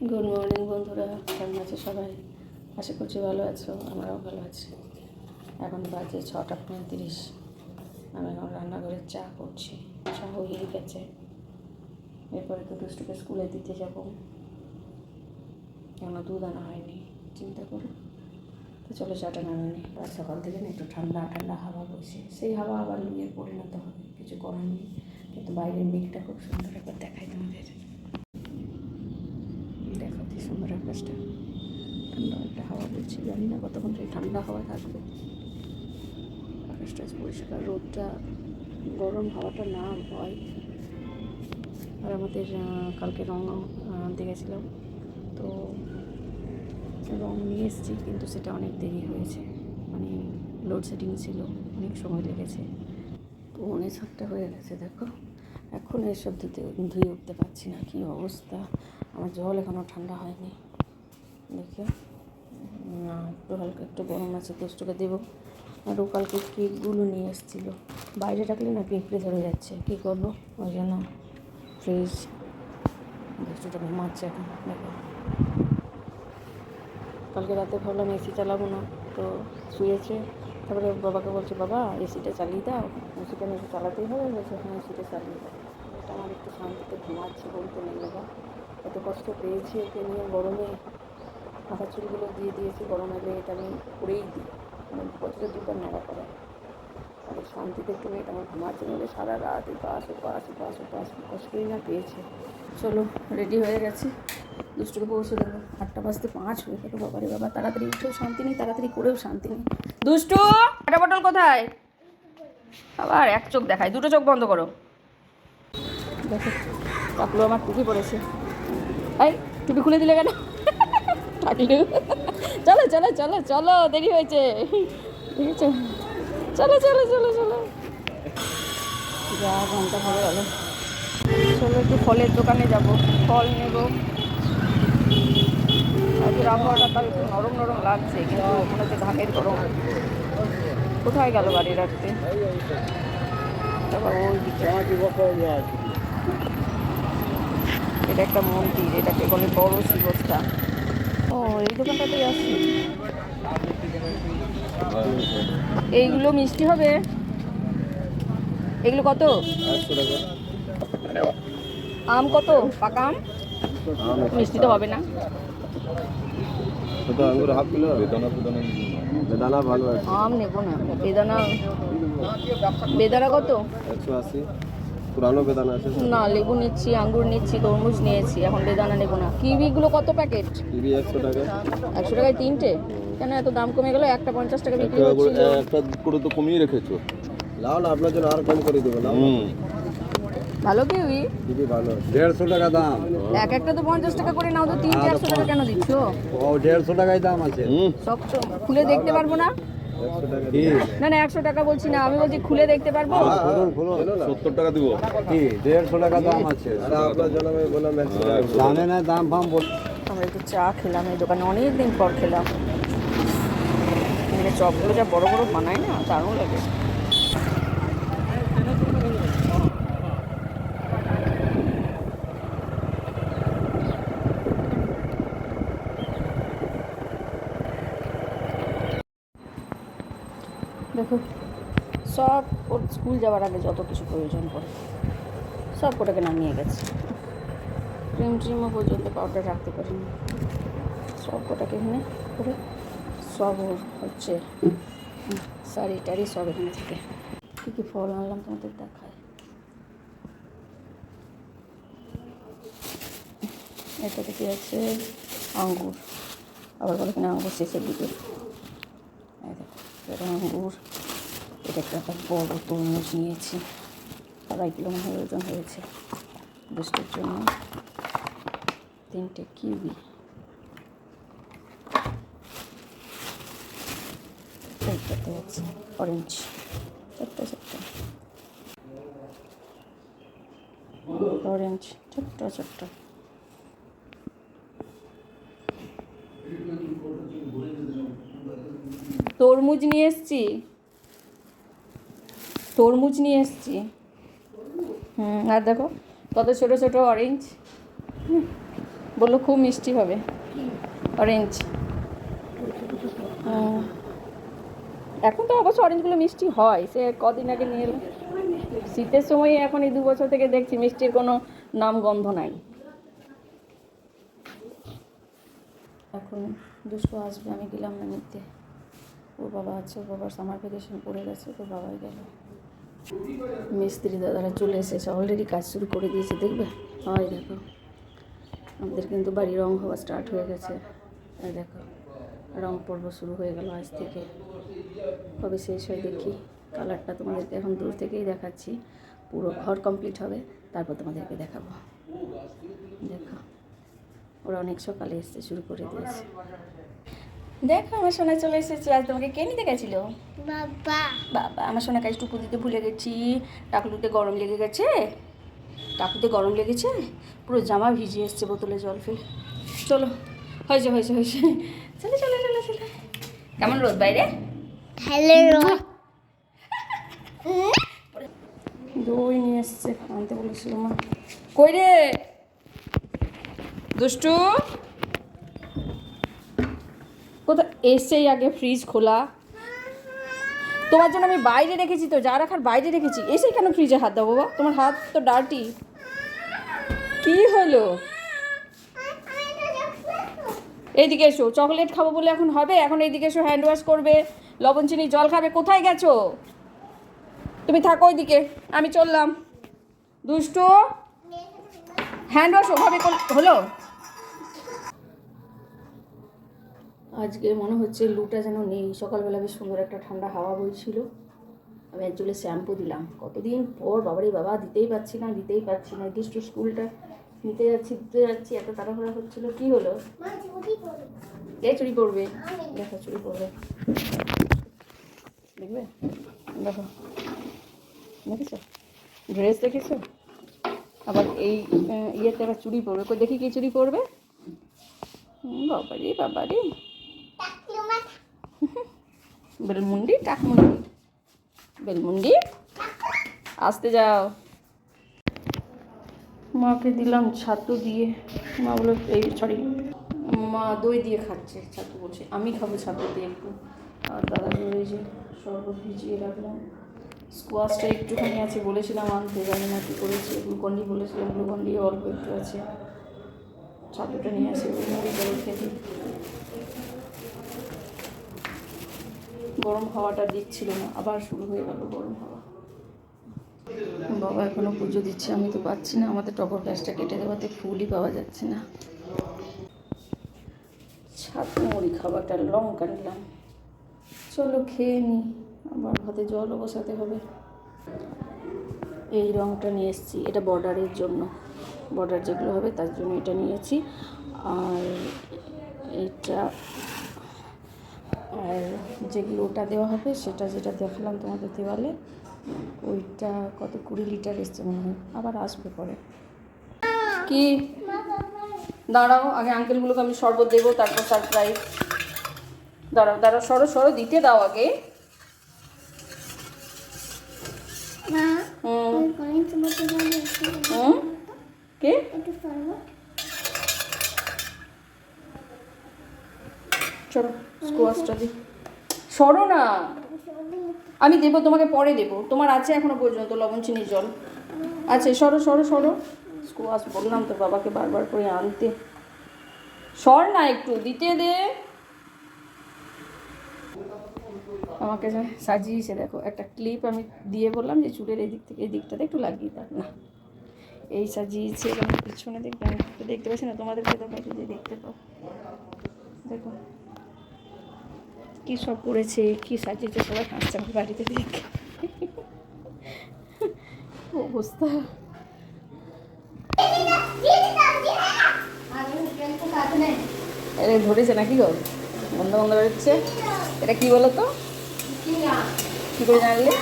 Good morning বন্ধুরা। কেমন আছে সবাই? আশা করছি ভালো আছো, আমরাও ভালো আছি। এখন বাজে ছটা পঁয়ত্রিশ। আমি এখন রান্নাঘরে চা করছি। চা হয়েই গেছে। এরপরে তো দুষ্টুকে স্কুলে দিতে যাব। এখনও দুধ আনা হয়নি, চিন্তা করো। তো চলো চাটা নামে নি আর সকাল থেকে না একটু ঠান্ডা ঠান্ডা হাওয়া বসে সেই হাওয়া আবার লুয়ে পরিণত হবে, কিছু করার নেই। কিন্তু বাইরের মেঘটা খুব সুন্দর একবার দেখাই তোমাদের। সুন্দর আকাশটা। ঠান্ডা একটা হাওয়া বলছে জানি না কতক্ষণ সেই ঠান্ডা হাওয়া থাকবে। আকাশটা পরিষ্কার রোদটা গরম হাওয়াটা না হয়। আর আমাদের কালকে রং আহ, আনতে গেছিলাম। তো রঙ নিয়ে এসেছি কিন্তু সেটা অনেক দেরি হয়েছে। মানে লোডশেডিং ছিল অনেক সময় লেগেছে। উনিশ সাতটা হয়ে গেছে দেখো। এখন এসব ধুতে ধুয়ে উঠতে পারছি না, কী অবস্থা? আমার জল এখনও ঠান্ডা হয়নি। দেখে। একটু হালকা একটু গরম আছে দুষ্টুকে দেবো। আর ও কালকে কেকগুলো নিয়ে এসেছিল। বাইরে রাখলে না পিঁপড়ে ধরে যাচ্ছে। কী করব? ওই জন্য ফ্রিজ। দুষ্টুটা ঘুমাচ্ছে এখন, দেখো। কালকে রাতে ভাবলাম এসি চালাবো না, তো শুয়েছে। তারপরে বাবাকে বলছে, বাবা এসিটা চালিয়ে দাও। এসি কেন এসি চালাতেই হবে? বলছে হ্যাঁ এসিটা চালিয়ে দাও। এটা আমার একটু শান্তিতে ঘুমাচ্ছে বলতে নেই বাবা। এত কষ্ট পেয়েছি ওকে নিয়ে গরমে। মাথা চুলগুলো দিয়ে দিয়েছি গরমে এটা আমি করেই দিই। মানে বছরে দুবার নাড়া করা আর শান্তিতে একটু মেয়েটা আমার ঘুমাচ্ছে বলে সারা রাত উপাস উপাস উপাস উপাস কষ্টই না পেয়েছে। চলো রেডি হয়ে গেছে। দুষ্টুকে পৌঁছে দেবো বাজতে পাঁচ হয়ে গেল বাবারে বাবা। তাড়াতাড়ি উঠেও শান্তি নেই তাড়াতাড়ি করেও শান্তি নেই। দুষ্টু একটা বটল কোথায়? আবার এক চোখ দেখায় দুটো চোখ বন্ধ করো। দেখো টাকলু আমার টুপি পড়েছে। এই টুপি খুলে দিলে কেন? টাকলু চলো চলো চলো চলো দেরি হয়েছে। দেখেছ? চলো চলো চলো চলো। যা ঘণ্টা ভরে গেল চলো একটু ফলের দোকানে যাব ফল নেব। আজকের আবহাওয়াটা তার একটু নরম নরম লাগছে, কিন্তু মনে হচ্ছে ঘামের গরম। কোথায় গেল গাড়ি রাখতে এটা একটা মন্দির এটাকে বলে বড় শিবস্থান ও, এই দোকানটাতেই আসছি। এইগুলো মিষ্টি হবে? এগুলো কত? আম কত? পাকা আম? মিষ্টি তো হবে না। ছোট আঙ্গুর হাফ কিলো বেদানা বেদানা বেদানা ভালো আছে। আম নেব না। বেদানা বেদানা কত? একশো আশি। পুরানো বেদানা আছে। না লেবু নিচ্ছি আঙ্গুর নিচ্ছি তরমুজ নিয়েছি এখন বেদানা নেব না। কিউইগুলো কত প্যাকেট? টিভি একশো টাকা। একশো টাকায় তিনটে? কেন এত দাম কমে গেল? একটা পঞ্চাশ টাকা বিক্রি করে- একটা করে তো কমিয়ে রেখেছো। লাও না আপনার জন্য আর কম করে দেবো লাও ভালো কিউই? টিভি ভালো। আছে দেড়শো টাকা দাম। এক একটা তো পঞ্চাশ টাকা করে নাও তো তিনটে একশো টাকা কেন দিচ্ছ? ও দেড়শো টাকায় দাম আছে। সব তো খুলে দেখতে পারব না? না না একশো টাকা বলছি না আমি বলছি খুলে দেখতে পারব? খুলুন খুলুন সত্তর টাকা দিব। কি দেড়শো টাকা দাম আছে। আরে আপনার জন্য আমি বললাম একশো টাকা করে। জানে না দাম ফাম বল আমরা একটু চা খেলাম এই দোকানে অনেক দিন পর খেলাম। এখানে চপগুলো যা বড় বড় বানায় না দারুণ লাগে। সব, ওর স্কুল যাওয়ার আগে যত কিছু প্রয়োজন পড়ে, সব ওটাকে নামিয়ে গেছে। ক্রিম ট্রিমও পর্যন্ত পাউডার রাখতে পারিনি। সব কটাকে এখানে করে সব হচ্ছে শাড়ি টাড়ি সব এখানে থেকে। কী কী ফল আনলাম তোমাদের দেখায়? এটাতে কি আছে? আঙ্গুর। আবার বলে কিনা আঙ্গুর শেষের দিকে। আঙ্গুর। এটা একটা বড় তরমুজ নিয়েছি। আড়াই কিলো মনে ওজন হয়েছে? দুষ্টের জন্য। তিনটে কিউবি। আছে অরেঞ্জ ছোট্ট ছোট্ট। অরেঞ্জ ছোট্ট ছোট্ট। তরমুজ নিয়ে এসছি? তরমুজ নিয়ে এসছি। হুম, আর দেখো, কত ছোট ছোট অরেঞ্জ বলল খুব মিষ্টি হবে। অরেঞ্জ এখন তো অবশ্য অরেঞ্জগুলো মিষ্টি হয়, সে কদিন আগে নিয়ে এলো। শীতের সময় এখন এই দু বছর থেকে দেখছি মিষ্টির কোনো নাম গন্ধ নাই। এখন দুষ্টু আসবে, আমি গেলাম না নিতে। ওর বাবা আছে, ওর বাবার সামার ভ্যাকেশন পড়ে গেছে তো বাবাই গেল। মিস্ত্রি দাদারা চলে এসেছে অলরেডি কাজ শুরু করে দিয়েছে, দেখবে? হয় দেখো, আমাদের কিন্তু বাড়ি রং হওয়া স্টার্ট হয়ে গেছে। দেখো, রং পর্ব শুরু হয়ে গেল আজ থেকে। কবে শেষ হয় দেখি। কালারটা তোমাদেরকে এখন দূর থেকেই দেখাচ্ছি। পুরো ঘর কমপ্লিট হবে, তারপর তোমাদেরকে দেখাবো। দেখো, ওরা অনেক সকালে এসছে, শুরু করে দিয়েছে। দেখো আমার সোনা চলে এসেছে। আজ তোমাকে কে নিতে গেছিল? বাবা। বাবা আমার সোনাকে আজ টুকু দিতে ভুলে গেছি। টাকুতে গরম লেগে গেছে? টাকুতে গরম লেগেছে? পুরো জামা ভিজিয়ে এসছে বোতলে জল ফেলে। চলো হয়েছে হয়েছে হয়েছে। চলে চলে চলে চলে। কেমন রোদ বাইরে? হ্যালো দই নিয়ে এসছে আনতে বলেছিল মা। কই রে? দুষ্টু? কোথায়? এসছেই আগে ফ্রিজ খোলা। তোমার জন্য আমি বাইরে রেখেছি তো, যা রাখার বাইরে রেখেছি। এসে কেন ফ্রিজে হাত দাও বাবা? তোমার হাত তো ডার্টি কি হলো? এইদিকে এসো চকলেট খাব বলে এখন হবে, এখন এইদিকে এসো হ্যান্ড ওয়াশ করবে, লবণ, চিনি, জল খাবে, কোথায় গেছো? তুমি থাকো ওইদিকে, আমি চললাম। দুষ্টু হ্যান্ড ওয়াশ ওভাবে হলো? আজকে মনে হচ্ছে লুটা যেন নেই। সকালবেলা বেশ সুন্দর একটা ঠান্ডা হাওয়া বইছিল। আমি একচুয়ালি শ্যাম্পু দিলাম। কতদিন পর বাবারে বাবা দিতেই পারছি না দিতেই পারছি না। দুষ্টু স্কুলটা নিতে যাচ্ছি দিতে যাচ্ছি এত তাড়াহুড়া হচ্ছিল কি হলো? কে চুরি করবে? দেখো চুরি করবে। দেখবে? দেখো। দেখেছ? ড্রেস দেখেছ? আবার এই ইয়েতে আবার চুরি পড়বে কই দেখি কি চুরি হুম, বাবারে বাবারে। বেলমুন্ডি টাকমুন্ডি বেলমুন্ডি আসতে যাও। মাকে দিলাম ছাতু দিয়ে। মা বলো এই সরি মা দই দিয়ে খাচ্ছে ছাতু বলছে আমি খাব ছাতু দিয়ে একটু। আর দাদা ওই যে শরবত ভিজিয়ে রাখলাম। স্কোয়াশটা একটুখানি আছে বলেছিলাম আনতে জানি না কী করেছে গ্লুকন্ডি বলেছিলাম গ্লুকন্ডি অল্প একটু আছে। ছাতুটা নিয়ে আসে ওই মুড়ি জল খেতে। গরম হাওয়াটা দিচ্ছিল না আবার শুরু হয়ে গেল গরম হাওয়া। বাবা এখনও পুজো দিচ্ছে আমি তো পাচ্ছি না আমাদের টগর গাছটা কেটে দেওয়াতে ফুলই পাওয়া যাচ্ছে না। ছাতু মুড়ি খাবারটা লঙ্কা নিলাম। চলো খেয়ে নি আবার ভাতে জলও বসাতে হবে। এই রঙটা নিয়ে এসেছি এটা বর্ডারের জন্য। বর্ডার যেগুলো হবে তার জন্য এটা নিয়েছি। আর এটা আর যেগুলো ওটা দেওয়া হবে সেটা যেটা দেখালাম তোমাদের দেওয়ালে ওইটা কত কুড়ি লিটার এসছে মনে হয়। আবার আসবে পরে। কি? দাঁড়াও আগে আঙ্কেলগুলোকে আমি শরবত দেবো তারপর সারপ্রাইজ দাঁড়াও দাঁড়াও সরো সরো দিতে দাও আগে। হুম। কে একটু সরো চলো স্কোয়াশটা দিই সরো না। আমি দেবো, তোমাকে পরে দেবো। তোমার আছে এখনও পর্যন্ত, লবণ চিনির জল। আছে, সরো সরো সরো। স্কোয়াশ বললাম তো বাবাকে বারবার করে আনতে। সর না একটু, দিতে দে। আমাকে সাজিয়েছে, দেখো, একটা ক্লিপ আমি দিয়ে বললাম যে চুলের এই দিক থেকে, এই দিকটাতে একটু লাগিয়ে দাও। না, এই সাজিয়েছে পিছনে দেখবে দেখতে পাচ্ছি না, তোমাদেরকে তো পাচ্ছি যে দেখতে পাও। দেখো। কী সব করেছে, কী সাজিয়েছে, সবাই হাসছে আমার বাড়িতে দেখে। অবস্থা? এটা ধরেছে নাকি গো? বন্ধ বন্ধ বেরোচ্ছে। এটা কি বলো তো কি করে জানলে?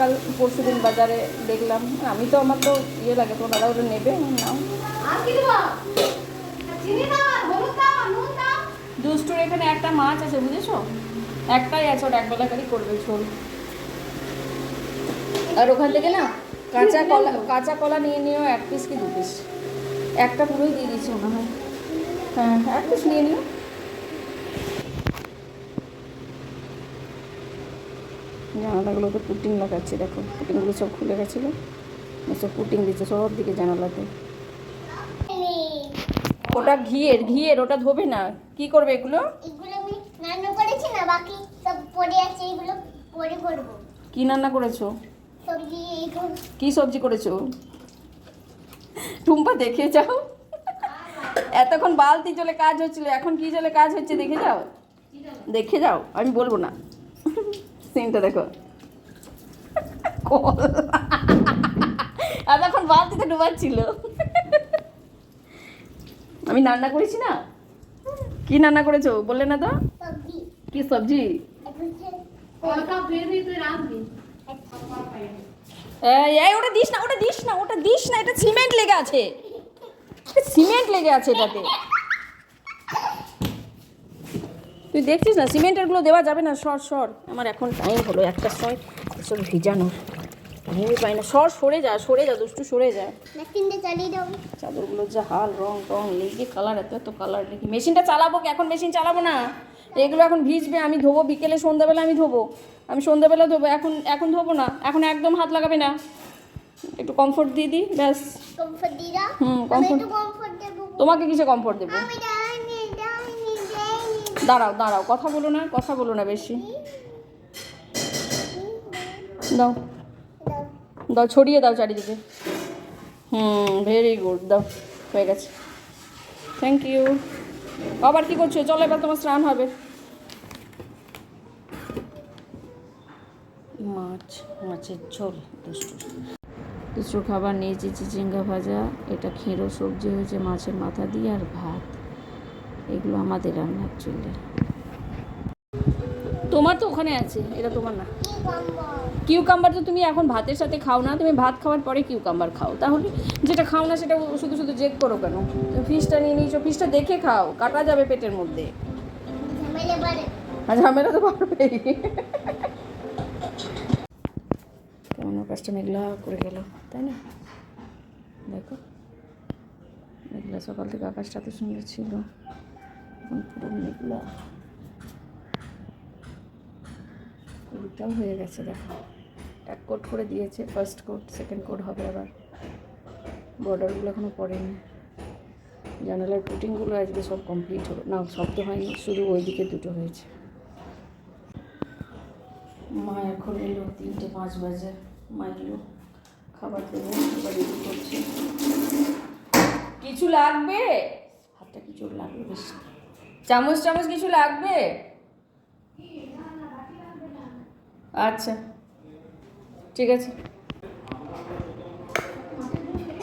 কাল পরশু দিন বাজারে দেখলাম। আমি তো আমার তো ইয়ে লাগে, তোমার দাদা ওটা নেবে, নাও। দুষ্টুর এখানে একটা মাছ আছে, বুঝেছ? একটাই আছে, ওটা একবেলা খালি করবে ঝোল। আর ওখান থেকে না, কাঁচা কলা কাঁচা কলা নিয়ে নিও, এক পিস কি দু পিস একটা পুরোই দিয়ে দিয়েছি মনে হয়। হ্যাঁ এক পিস নিয়ে নিও। জানালাগুলোতে পুটিং লাগাচ্ছে, দেখো। পুটিংগুলো সব খুলে গেছিল। সব পুটিং দিচ্ছে, সব দিকে জানালাতে। ওটা ঘিয়ের ঘিয়ের ওটা ধোবে না। কি করবে এগুলো? এগুলো আমি রান্না করেছি না বাকি সব পড়ে আছে এগুলো পরে করব। কি রান্না করেছ? সবজি কি সবজি করেছ? টুম্পা দেখে যাও। এতক্ষণ বালতি জলে কাজ হচ্ছিল এখন কি জলে কাজ হচ্ছে দেখে যাও। দেখে যাও আমি বলব না। সিনটা দেখো। এতক্ষণ বালতিতে ডুবাচ্ছিল। আমি রান্না করেছি না? কি রান্না করেছ? বললে না তো? সবজি। কি সবজি? এই ওটা দিস না ওটা দিস না ওটা দিস না এটা সিমেন্ট লেগে আছে। সিমেন্ট লেগে আছে এটাতে। তুই দেখছিস না সিমেন্টেরগুলো দেওয়া যাবে না? সর সর। আমার এখন টাইম হলো একটা সময় এসব ভিজানোর। টাইমই পাই না। সর সরে যা সরে যা দুষ্টু সরে যা। মেশিনটা চালিয়ে দাও। চাদরগুলো যা হাল রং টং লেগে কালার এত এত কালার লেগে। মেশিনটা চালাবো কি? এখন মেশিন চালাবো না? এগুলো এখন ভিজবে আমি ধোবো। বিকেলে সন্ধ্যাবেলা আমি ধোবো। আমি সন্ধ্যাবেলা ধোবো। এখন এখন ধোবো না। এখন একদম হাত লাগাবে না। একটু কমফোর্ট দিয়ে দিই ব্যাস। হুম, আমি কমফোর্ট তোমাকে কিসে কমফোর্ট দেবো? আমি দাঁড়াও দাঁড়াও। কথা বলো না কথা বলো না বেশি। দাও। দাও, ছড়িয়ে দাও চারিদিকে। হুম ভেরি গুড দাও, হয়ে গেছে। থ্যাংক ইউ আবার কি করছ? চলো এবার তোমার স্নান হবে। মাছ, মাছের ঝোল দুষ্টুর দুষ্টুর খাবার নিয়েছি, চিচিঙ্গা ভাজা, এটা খেঁড়ো সবজি হয়েছে মাছের মাথা দিয়ে আর ভাত। এগুলো আমাদের রান্না অ্যাকচুয়ালি তোমার তো ওখানে আছে, এটা তোমার না। কিউকাম্বার তো তুমি এখন ভাতের সাথে খাও না, তুমি ভাত খাওয়ার পরে কিউকাম্বার খাও। তাহলে যেটা খাও না সেটা শুধু শুধু জেদ করো কেন? ফিশটা নিয়ে নিয়েছো ফিশটা দেখে খাও, কাটা যাবে পেটের মধ্যে। ঝামেলা তো পারবেই কেমন মেঘলা করে গেল, তাই না? দেখো, মেঘলা সকাল থেকে আকাশটা এত সুন্দর ছিল, এখন পুরো মেঘলা। পুরোটাও হয়ে গেছে, দেখো। এক কোট করে দিয়েছে ফার্স্ট কোট সেকেন্ড কোট হবে আবার। বর্ডারগুলো এখনও পড়েনি। জানালার পুটিংগুলো আজকে সব কমপ্লিট হলো। না তো হয়নি, শুধু ওইদিকে দুটো হয়েছে। মা এখন এলো তিনটে পাঁচ বাজে। মা এলো, খাবার দেবো রেডি করছে। কিছু লাগবে? হাতটা কিছু লাগবে বেশ। চামচ চামচ কিছু লাগবে? আচ্ছা। ঠিক আছে।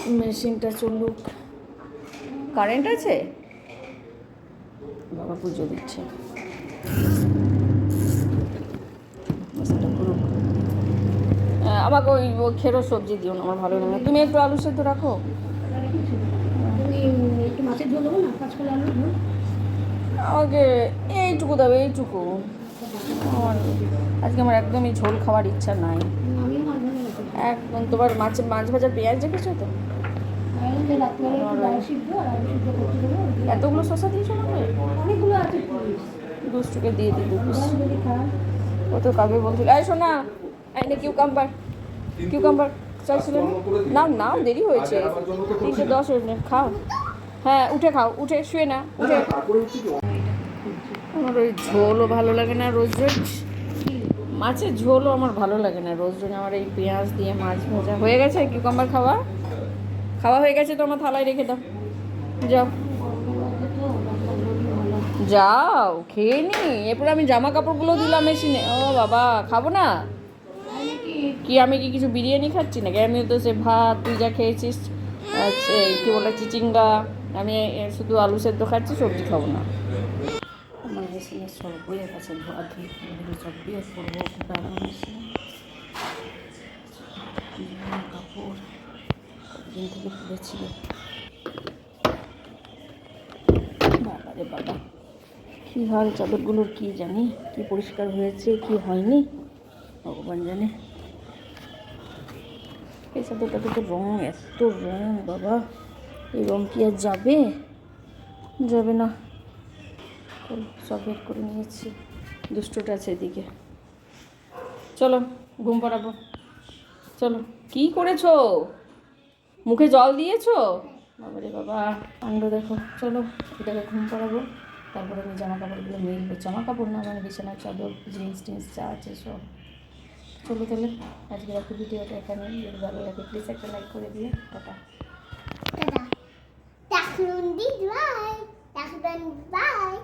মেশিনটা চলুক। কারেন্ট আছে? বাবা পুজো দিচ্ছে। আহ, আমাকে ওই খেরো সবজি দিও না আমার ভালো লাগে তুমি একটু আলু সেদ্ধ রাখো। আমাকে এইটুকু দেবে এইটুকু। আজকে আমার একদমই ঝোল খাওয়ার ইচ্ছা নাই। একদম তোমার মাছ মাছ ভাজা পেঁয়াজ রেখেছো তো? এতগুলো শশা দিয়েছ অনেকগুলো আছে দুষ্টুকে দিয়ে দিই খাই ও তো কাবে বলছিল। এই শোনা আইনে কিউকাম্বার কিউকাম্বার চাইছিল না। নাও নাও দেরি হয়েছে। তিনটে দশ হয়েছে খাও। হ্যাঁ উঠে খাও উঠে শুয়ে না উঠে। আমার ওই ঝোলও ভালো লাগে না রোজ রোজ মাছের ঝোলও আমার ভালো লাগে না। রোজ রোজ আমার এই পেঁয়াজ দিয়ে মাছ ভাজা। হয়ে গেছে কিউকাম্বার খাওয়া? খাওয়া হয়ে গেছে তো আমার থালায় রেখে দাও। যাও। যাও, খেয়ে নি। এরপরে আমি জামা কাপড়গুলো দিলাম মেশিনে। ও বাবা, খাব না? কি, আমি কি কিছু বিরিয়ানি খাচ্ছি নাকি? আমি তো সে ভাত তুই যা খেয়েছিস কি বলে, চিচিঙ্গা। আমি শুধু আলু সেদ্ধ খাচ্ছি, সবজি খাব না। মেশিনে সব বইয়ের কাছে ধোয়া কাপড় থেকে বাবা রে বাবা কী হাল চাদরগুলোর কি জানি? কি পরিষ্কার হয়েছে, কি হয়নি? ভগবান জানে। এই চাদরটাতে তো রং এত রং বাবা। এই রং কি আর যাবে? যাবে না। সব বের করে নিয়েছি। দুষ্টটা আছে এদিকে। চলো, ঘুম পাড়াবো। চলো, কি করেছ? মুখে জল দিয়েছ? বাবারে বাবা কাণ্ড দেখো। চলো, এটাকে ঘুম পাড়াবো। তারপরে আমি জামা কাপড়গুলো মিলবো জামা কাপড় না মানে বিছানার চাদর, জিন্স টিন্স যা আছে সব। চলো তাহলে, আজকে রাখি ভিডিওটা এখানে যদি ভালো লাগে প্লিজ একটা লাইক করে দিয়ে টাটা। টাটা। Bye bye